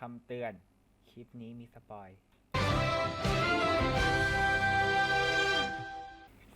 คำเตือน คลิปนี้มีสปอย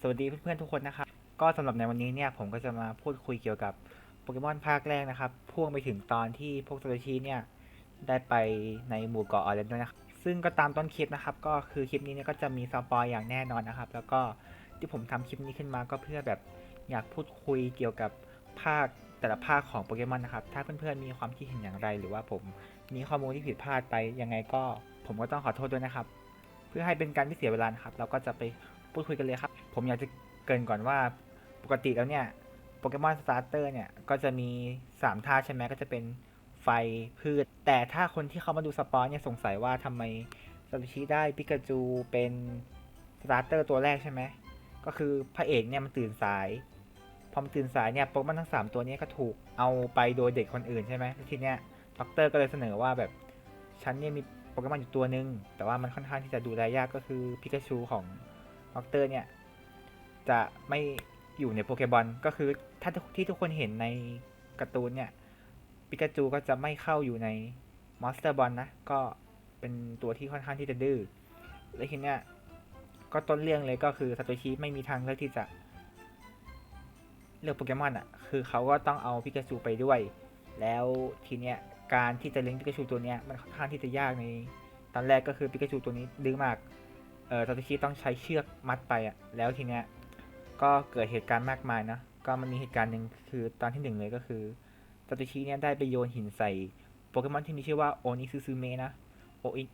สวัสดีเพื่อนๆทุกคนนะครับ ก็สำหรับในวันนี้เนี่ย ผมก็จะมาพูดคุยเกี่ยวกับโปเกมอนภาคแรกนะครับ พ่วงไปถึงตอนที่พวกซาโตชิเนี่ย ได้ไปในหมู่เกาะออเรนด้วยนะครับ ซึ่งก็ตามต้นคลิปนะครับ ก็คือคลิปนี้เนี่ยก็จะมีสปอยอย่างแน่นอนนะครับ แล้วก็ที่ผมทำคลิปนี้ขึ้นมาก็เพื่อแบบอยากพูดคุยเกี่ยวกับภาค แต่ละภาคของโปเกมอนนะครับ ถ้าเพื่อนๆมีความคิดเห็นอย่างไร หรือว่าผมมีข้อมูลที่ผิดพลาดไปยังไงก็ผมก็ต้องขอโทษด้วยนะครับ เพื่อให้เป็นการไม่เสียเวลานะครับ เราก็จะไปพูดคุยกันเลยครับ ผมอยากจะเกรินก่อนว่าปกติแล้วเนี่ยโปเกมอนสตาร์เตอร์เนี่ยก็จะมี3ท่าใช่ไหมก็จะเป็นไฟพืช แต่ถ้าคนที่เขามาดูสปอยเนี่ยสงสัยว่าทำไมซาโตชิได้ปิกาจูเป็นสตาร์เตอร์ตัวแรกใช่ไหมก็คือพระเอกเนี่ยมันตื่นสาย อมตื่นสายเนี่ยโปเกมอนทั้ง 3 ตัวนี้ก็ถูกเอาไปโดยเด็กคนอื่นใช่ไหมทีเนี้ยด็อกเตอร์ก็เลยเสนอว่าแบบฉันเนี่ยมีโปเกมอนอยู่ตัวหนึ่งแต่ว่ามันค่อนข้างที่จะดูแลยากก็คือพิกาชูของด็อกเตอร์เนี่ยจะไม่อยู่ในโปเกบอลก็คือถ้าที่ทุกคนเห็นในการ์ตูนเนี่ยปิกาจูก็จะไม่เข้าอยู่ในมอนสเตอร์บอลนะ ก็เป็นตัวที่ค่อนข้างที่จะดื้อและทีเนี้ยก็ต้นเรื่องเลยก็คือซาโตชิไม่มีทางเลือกที่จะ เลือกโปเกมอนอะคือเขาก็ต้องเอาปิกาจูไปด้วย แล้วทีเนี้ยการที่จะเลี้ยงปิกาจูตัวเนี้ยมันค่อนข้างที่จะยากในตอนแรกก็คือปิกาจูตัวนี้ดื้อมากเออซาโตชิต้องใช้เชือกมัดไปอะแล้วทีเนี้ยก็เกิดเหตุการณ์มากมายนะก็มันมีเหตุการณ์หนึ่งคือตอนที่หนึ่งเลยก็คือซาโตชิเนี่ยได้ไปโยนหินใส่โปเกมอนที่มีชื่อว่าโอนิซูซูเมะนะโออิ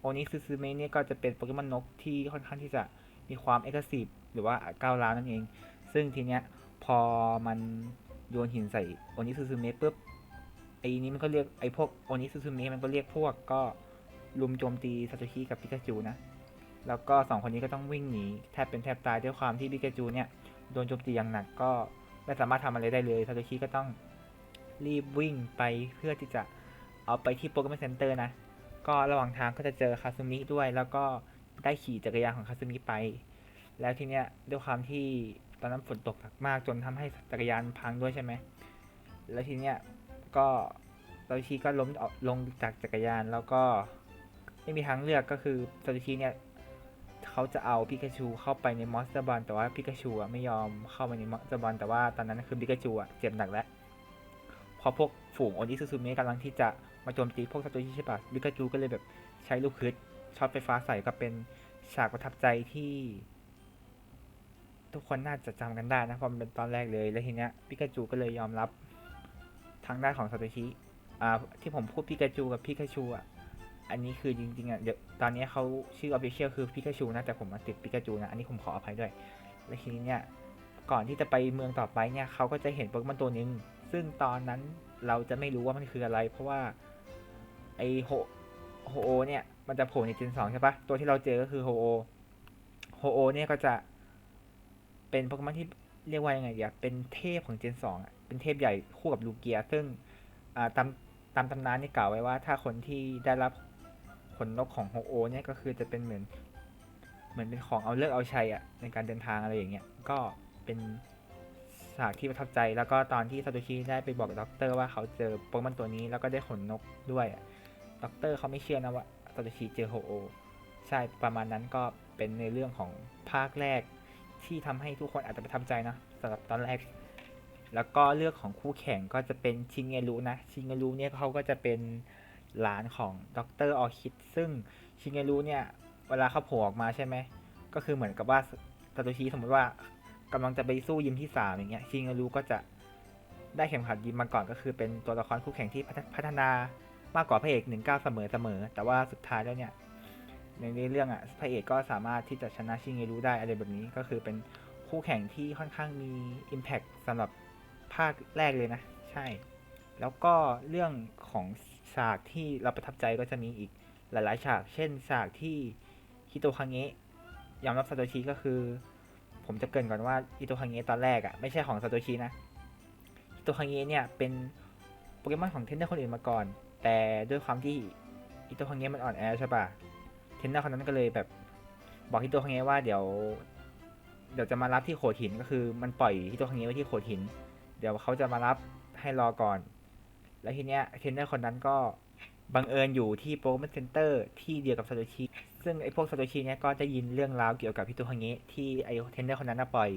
โอนิซูซูเมะเนี่ยก็จะเป็นโปเกมอนนกที่ค่อนข้างที่จะมีความเอ็กซ์ซีฟหรือว่าก้าวร้าวนั่นเอง ซึ่งทีเนี้ย พอมันโยนหินใส่โอนิซูซูเมะปุ๊บไอ้นี้มันก็เรียกไอ้พวกโอนิซูซูเมะมันก็เรียกพวกก็ลุมโจมตีซาโตชิกับปิกาจูนะ แล้วก็สองคนนี้ก็ต้องวิ่งหนีแทบเป็นแทบตายด้วยความที่ปิกาจูเนี่ยโดนโจมตีอย่างหนักก็ไม่สามารถทำอะไรได้เลยซาโตชิก็ต้องรีบวิ่งไปเพื่อที่จะเอาไปที่โปเกมอนเซ็นเตอร์นะ ก็ระหว่างทางก็จะเจอคาซูมิด้วย แล้วก็ได้ขี่จักรยานของคาซูมิไป แล้วทีเนี้ยด้วยความที่ ตอนนั้นฝนตกหนักมากจนทำให้จักรยานพังด้วยใช่ไหม แล้วทีเนี้ยก็ซาชิก็ล้มออกลงจากจักรยานแล้วก็ไม่มีทางเลือกก็คือซาชิเนี่ยเขาจะเอาปิกาชูเข้าไปในมอสเตอร์บอลแต่ว่าปิกาชูไม่ยอมเข้าไปในมอสเตอร์บอลแต่ว่าตอนนั้นคือปิกาชูเจ็บหนักแล้วพอพวกฝูงโอนิซูซูเมะกำลังที่จะมาโจมตีพวกซาโตชิใช่ปะปิกาชูก็เลยแบบใช้ลูกคืดช็อตไฟฟ้าใส่ก็เป็นฉากประทับใจที่ ทุกคนน่าจะจำกันได้นะเพราะมันเป็นตอนแรกเลยแล้วทีเนี้ยปิกาจูก็เลยยอมรับทางด้านของซาโตชิอ่าที่ผมพูดปิกาจูกับปิกาชูอะอันนี้คือจริงๆอะเดี๋ยวตอนนี้เขาชื่อ official คือพิกาชูนะแต่ผมมาติดพิกาจูนะอันนี้ผมขออภัยด้วย และทีนี้เนี่ยก่อนที่จะไปเมืองต่อไปเนี่ยเขาก็จะเห็นโปเกมอนตัวหนึ่งซึ่งตอนนั้นเราจะไม่รู้ว่ามันคืออะไร เพราะว่าไอโฮโฮโอเนี่ยมันจะโผล่ในเจนสองใช่ปะตัวที่เราเจอก็คือโฮโอโฮโอเนี่ยก็จะ เป็นโปเกมอนที่เรียกว่ายังไงเดีอะเป็นเทพของเจนสองอะเป็นเทพใหญ่คู่กับลูเกีย ซึ่งตามตามตำนานนี่กล่าวไว้ว่า ถ้าคนที่ได้รับขนนกของโฮโอเนี่ยก็คือจะเป็นเหมือนเหมือนเป็นของเอาเลิกเอาชัยอะในการเดินทางอะไรอย่างเงี้ยก็เป็นฉากที่ประทับใจแล้วก็ตอนที่ซาโตชิได้ไปบอกด็อกเตอร์ว่าเขาเจอโปเกมอนตัวนี้แล้วก็ได้ขนนกด้วยด็อกเตอร์เขาไม่เชื่อนะว่าซาโตชิเจอโฮโอใช่ประมาณนั้นก็เป็นในเรื่องของภาคแรก ที่ทำให้ทุกคนอาจจะประทับใจนะสำหรับตอนแรก แล้วก็เรื่องของคู่แข่งก็จะเป็นชิงเงรุนะ ชิงเงรุเนี่ยเขาก็จะเป็นหลานของดรออคิดซึ่งชิงเงรุเนี่ย เวลาเขาโผล่ออกมาใช่ไหม ก็คือเหมือนกับว่าซาโตชิสมมติว่ากำลังจะไปสู้ยิมที่สามอย่างเงี้ย ชิงเงรุก็จะได้เข็มขัดยิมมาก่อนก็คือเป็นตัวละครคู่แข่งที่พัฒนามากกว่าพระเอกหนึ่งก้าเสมอเสมอ แต่ว่าสุดท้ายแล้วเนี่ย ในเรื่องอะพระเอกก็สามารถที่จะชนะชิเงรุได้อะไรแบบนี้ก็คือเป็นคู่แข่งที่ค่อนข้างมี Impact สำหรับภาคแรกเลยนะ ใช่ แล้วก็เรื่องของฉากที่เราประทับใจก็จะมีอีกหลายๆฉาก เช่นฉากที่ฮิโตคังเงะยอมรับซาโตชิก็คือ ผมจะเกรินก่อนว่าฮิโตคังเงะตอนแรกอะ่ะไม่ใช่ของซาโตชินะฮิโตคังเงะเนี่ยเป็นโปเกมอนของเทรนเนอร์คนอื่นมาก่อน แต่ด้วยความที่ฮิโตคังเงะมันอ่อนแอใช่ปะ เทนเนอร์คนนั้นก็เลยแบบบอกฮิโตคังเงะว่าเดี๋ยว เดี๋ยวจะมารับที่โขดหินก็คือมันปล่อยฮิโตคังเงะไว้ที่โขดหิน เดี๋ยวเขาจะมารับให้รอก่อน แล้วทีเนี้ยเทนเนอร์คนนั้นก็บังเอิญอยู่ที่โปรแกรมเซ็นเตอร์ที่เดียวกับซาโตชิซึ่งไอ้พวกซาโตชิเนี่ยก็จะยินเรื่องราวเกี่ยวกับพี่ตัวฮังเงะที่ไอ้เทนเนอร์คนนั้นน่ะปล่อย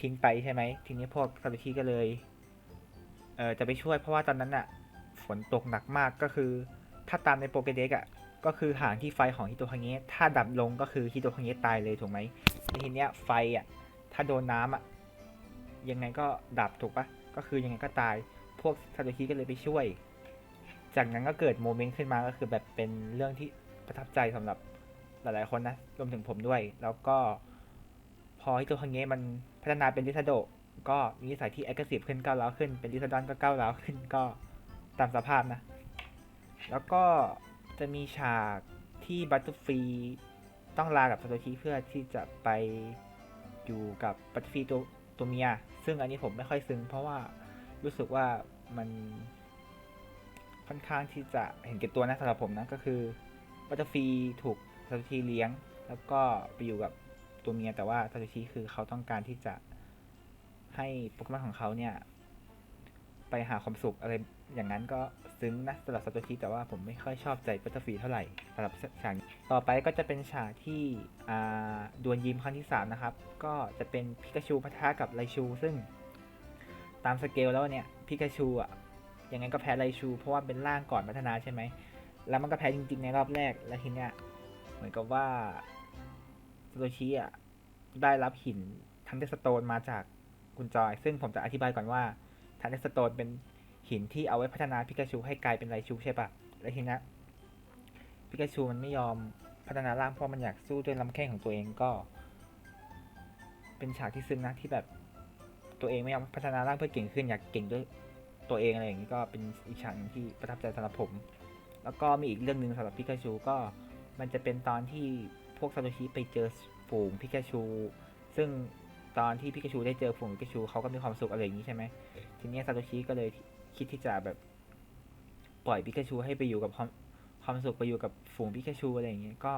ทิ้งไปใช่ไหมทีนี้พวกซาโตชิก็เลยเออจะไปช่วยเพราะว่าตอนนั้นอะฝนตกหนักมากก็คือ ถ้าตามในโปรเกเด็กอะ ก็คือห่างที่ไฟของฮิโตฮังเงะถ้าดับลงก็คือฮิโตฮังเงะตายเลยถูกไหมในทีเนี้ยไฟอะถ้าโดนน้ำอะยังไงก็ดับถูกปะก็คือยังไงก็ตายพวกซาโตชิก็เลยไปช่วย จากนั้นก็เกิดโมเมนต์ขึ้นมาก็คือแบบเป็นเรื่องที่ประทับใจสำหรับหลายๆคนนะรวมถึงผมด้วย แล้วก็พอฮิโตฮังเงะมันพัฒนาเป็นลิซาโดก็มีนิสัยที่แอคทีฟขึ้นก้าวร้าวขึ้นเป็นลิซาดอนก็ก้าวร้าวขึ้นก็ตามสภาพนะ แล้วก็ จะมีฉากที่บัตเตอร์ฟรีต้องลากับซาโตชิเพื่อที่จะไปอยู่กับบัตเตอร์ฟรีตัวตัวเมีย ซึ่งอันนี้ผมไม่ค่อยซึ้งเพราะว่ารู้สึกว่ามันค่อนข้างที่จะเห็นแก่ตัวนะสำหรับผมนะก็คือบัตเตอร์ฟรีถูกซาโตชิเลี้ยง แล้วก็ไปอยู่กับตัวเมียแต่ว่าซาโตชิคือเขาต้องการที่จะให้โปเกมอนของเขาเนี่ย ไปหาความสุขอะไรอย่างนั้นก็ ซึ้งนะสำหรับซาโตชิแต่ว่าผมไม่ค่อยชอบใจบัตเตอร์ฟีเท่าไหร่สำหรับฉากนี้ต่อไปก็จะเป็นฉากที่ดวลยิมครั้งที่สามนะครับ ก็จะเป็นพิกาชูปะทะกับไลชู ซึ่งตามสเกลแล้วเนี่ยพิกาชูอะยังไงก็แพ้ไรชู เพราะว่าเป็นร่างก่อนพัฒนาใช่ไหม แล้วมันก็แพ้จริงๆในรอบแรกแล้วทีเนี้ยเหมือนกับว่าซาโตชิอะได้รับหินทันเดสโตนมาจากคุณจอย ซึ่งผมจะอธิบายก่อนว่าทันเดสโตนเป็น หินที่เอาไว้พัฒนาพิกาชูให้กลายเป็นไรชูใช่ปะแล้วทีนี้พิกาชูมันไม่ยอมพัฒนาร่างเพราะมันอยากสู้ด้วยลำแข้งของตัวเองก็ เป็นฉากที่ซึ้งนะที่แบบตัวเองไม่ยอมพัฒนาร่างเพื่อเก่งขึ้นอยากเก่งด้วยตัวเองอะไรอย่างนี้ก็เป็นอีกฉากนึงที่ประทับใจสำหรับผม แล้วก็มีอีกเรื่องหนึ่งสำหรับพิกาชูก็มันจะเป็นตอนที่พวกซาโตชิไปเจอฝูงพิกาชู ซึ่งตอนที่พิกาชูได้เจอฝูงพิกาชูเขาก็มีความสุขอะไรอย่างนี้ใช่ไหมทีนี้ซาโตชิก็เลย คิดที่จะแบบปล่อยพิกาชูให้ไปอยู่กับความความสุขไปอยู่กับฝูงพิกาชูอะไรอย่างเงี้ยก็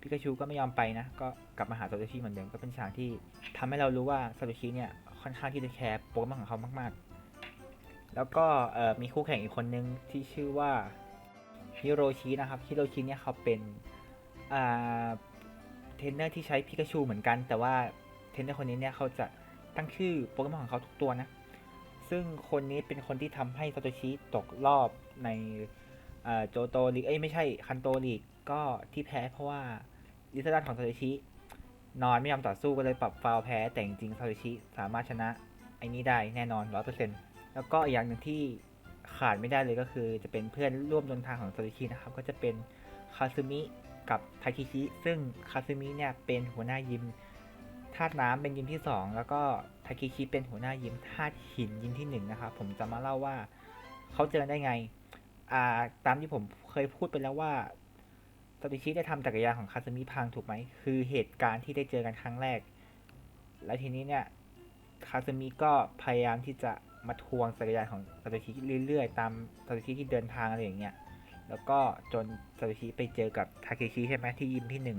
พิกาชูก็ไม่ยอมไปนะ ก็กลับมาหาซาโตชิเหมือนเดิมก็เป็นฉากที่ทำให้เรารู้ว่าซาโตชิเนี่ยค่อนข้างที่จะแคร์โปเกมอนของเขามาก ๆ แล้วก็มีคู่แข่งอีกคนนึงที่ชื่อว่าฮิโรชินะครับฮิโรชิเนี่ยเขาเป็นเทรนเนอร์ที่ใช้พิกาชูเหมือนกัน แต่ว่าเทรนเนอร์คนนี้เนี่ยเขาจะตั้งชื่อโปเกมอนของเขาทุกตัวนะ ซึ่งคนนี้เป็นคนที่ทำให้ซาโตชิตกรอบในโจโตลีกเอ้ยไม่ใช่คันโตลีกก็ที่แพ้เพราะว่าลิซาดอนของซาโตชินอนไม่ยอมต่อสู้ก็เลยปรับฟาวแพ้ แต่จริงๆซาโตชิสามารถชนะไอ้นี้ได้แน่นอนร้อยเปอร์เซ็นต์แล้วก็อีกอย่างหนึ่งที่ขาดไม่ได้เลยก็คือจะเป็นเพื่อนร่วมเดินทางของซาโตชินะครับ ก็จะเป็นคาซึมิกับทาคิชิซึ่งคาซึมิเนี่ยเป็นหัวหน้ายิมธาตุน้ำเป็นยิมที่ 2 แล้วก็ ทาคิชิเป็นหัวหน้ายิมธาตุหินยิมที่1นะครับผมจะมาเล่าว่าเขาเจอได้ไง อ่า ตามที่ผมเคยพูดไปแล้วว่าซาโตชิได้ทำจักรยานของคาซึมิพังถูกไหม คือเหตุการณ์ที่ได้เจอกันครั้งแรก แล้วทีนี้เนี่ยคาซึมิก็พยายามที่จะมาทวงจักรยานของซาโตชิเรื่อยๆ ตามซาโตชิที่เดินทางอะไรอย่างเงี้ย แล้วก็จนซาโตชิไปเจอกับทาเคชิใช่ไหมที่ยิมที่หนึ่ง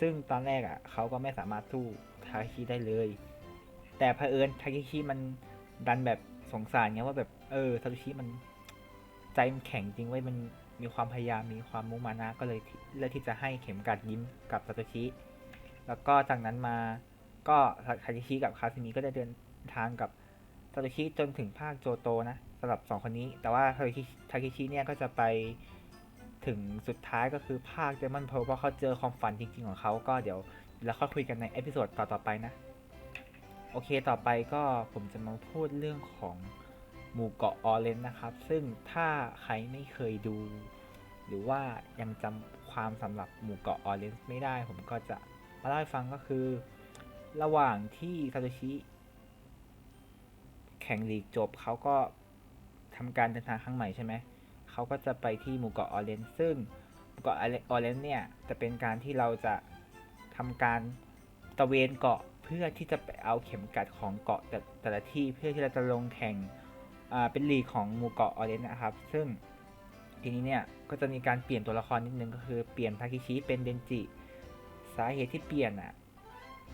ซึ่งตอนแรกอะเขาก็ไม่สามารถสู้ทาเคชิได้เลย แต่เผอิญทาเคชิมันดันแบบสงสารเงี้ยว่าแบบเออซาโตชิมันใจมันแข็งจริงไว้มันมีความพยายามมีความมุ่งมานะก็เลยเลือกที่จะให้เข็มกัดยิ้มกับซาโตชิแล้วก็จากนั้นมาก็ทาเคชิกับคาซึมิก็ได้เดินทางกับซาโตชิจนถึงภาคโจโตนะสำหรับสองคนนี้ แต่ว่าทาคิทาเคชิเนี่ยก็จะไปถึงสุดท้ายก็คือภาคเดมอนเพลเพราะเขาเจอความฝันจริงๆของเขาก็เดี๋ยว แล้วค่อยคุยกันในเอพิโซดต่อๆไปนะ โอเคต่อไปก็ผมจะมาพูดเรื่องของหมู่เกาะออเรนจ์นะครับ ซึ่งถ้าใครไม่เคยดู หรือว่ายังจำความสำหรับหมู่เกาะออเรนจ์ไม่ได้ ผมก็จะมาเล่าให้ฟังก็คือ ระหว่างที่ซาโตชิแข่งลีกจบเขาก็ทำการเดินทางครั้งใหม่ใช่ไหม เขาก็จะไปที่หมู่เกาะออเรนจ์ซึ่งหมู่เกาะออเรนจ์เนี่ยจะเป็นการที่เราจะทำการตระเวนเกาะ เพื่อที่จะไปเอาเข็มกัดของเกาะแต่แต่ละที่เพื่อที่เราจะลงแข่งเป็นลีกของหมู่เกาะออเรนจ์นะครับ ซึ่งทีนี้เนี่ยก็จะมีการเปลี่ยนตัวละครนิดนึงก็คือเปลี่ยนทาคิชิเป็นเดนจิสาเหตุที่เปลี่ยนอะ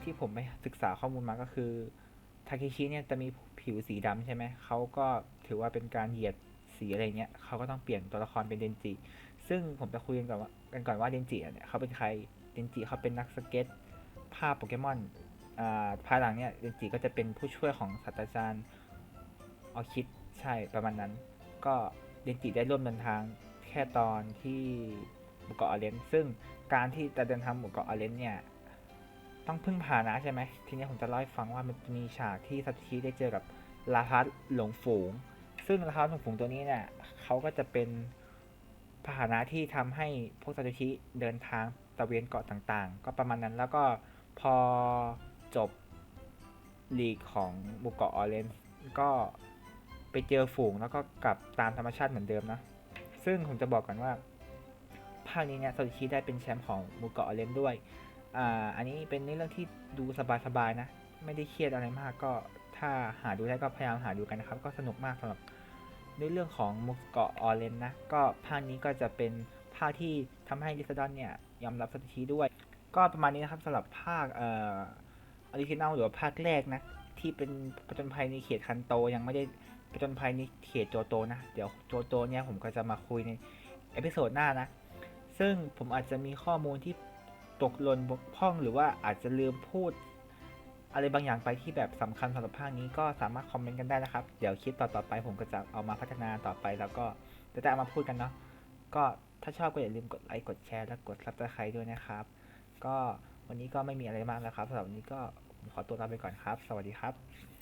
ที่ผมไปศึกษาข้อมูลมาก็คือทาเคชิเนี่ยจะมีผิวสีดำใช่ไหมเขาก็ถือว่าเป็นการเหยียดสีอะไรเงี้ยเขาก็ต้องเปลี่ยนตัวละครเป็นเดนจิ ซึ่งผมจะคุยกันก่อนว่ากันก่อนว่าเดนจิเนี่ยเขาเป็นใครเดนจิเขาเป็นนักสเก็ตภาพโปเกมอน ภายหลังเนี่ยเดนจิก็จะเป็นผู้ช่วยของศาสตราจารย์ออคิดใช่ประมาณนั้น ก็เดนจิได้ร่วมเดินทางแค่ตอนที่หมู่เกาะอาเลนซึ่งการที่จะเดินทางหมู่เกาะอาเลนเนี่ยต้องพึ่งพานะใช่ไหมทีนี้ผมจะเล่าให้ฟังว่ามันมีฉากที่ซัตชิได้เจอกับลาฮัสหลงฝูง ซึ่งลาฮัสหลงฝูงตัวนี้เนี่ยเขาก็จะเป็นพาหนะที่ทำให้พวกซัตชิเดินทางตะเวนเกาะต่างๆ ก็ประมาณนั้นแล้วก็พอ จบลีกของหมู่เกาะออเรนจ์ก็ไปเจอฝูงแล้วก็กลับตามธรรมชาติเหมือนเดิมนะ ซึ่งผมจะบอกก่อนว่า ภาคนี้เนี่ยซัตชิได้เป็นแชมป์ของหมู่เกาะออเรนจ์ด้วยอ่าอันนี้เป็นในเรื่องที่ดูสบายๆนะ ไม่ได้เครียดอะไรมากก็ถ้าหาดูได้ก็พยายามหาดูกันนะครับ ก็สนุกมากสำหรับในเรื่องของมุกเกาะออเรนนะก็ภาคนี้ก็จะเป็นภาคที่ทำให้ลิซดอนเนี่ยยอมรับสถิติด้วย ก็ประมาณนี้นะครับสำหรับภาคเอ่อ ออริจินัลหรือว่าภาคแรกนะ ที่เป็นผจญภัยในเขตคันโตยังไม่ได้ผจญภัยในเขตโจโตนะ เดี๋ยวโจโตเนี่ยผมก็จะมาคุยในเอพิโซดหน้านะ ซึ่งผมอาจจะมีข้อมูลที่ตกหล่นบกพร่องหรือว่าอาจจะลืมพูด อะไรบางอย่างไปที่แบบสำคัญสำหรับภาคนี้ก็สามารถคอมเมนต์กันได้นะครับ เดี๋ยวคลิปต่อๆไปผมก็จะเอามาพัฒนาต่อไปแล้วก็จะได้เอามาพูดกันเนาะก็ถ้าชอบก็อย่าลืมกดไลค์กดแชร์และกดซับสไครต์ด้วยนะครับ ก็ วันนี้ก็ไม่มีอะไรมากแล้วครับสำหรับวันนี้ก็ขอตัวลาไปก่อนครับ สวัสดีครับ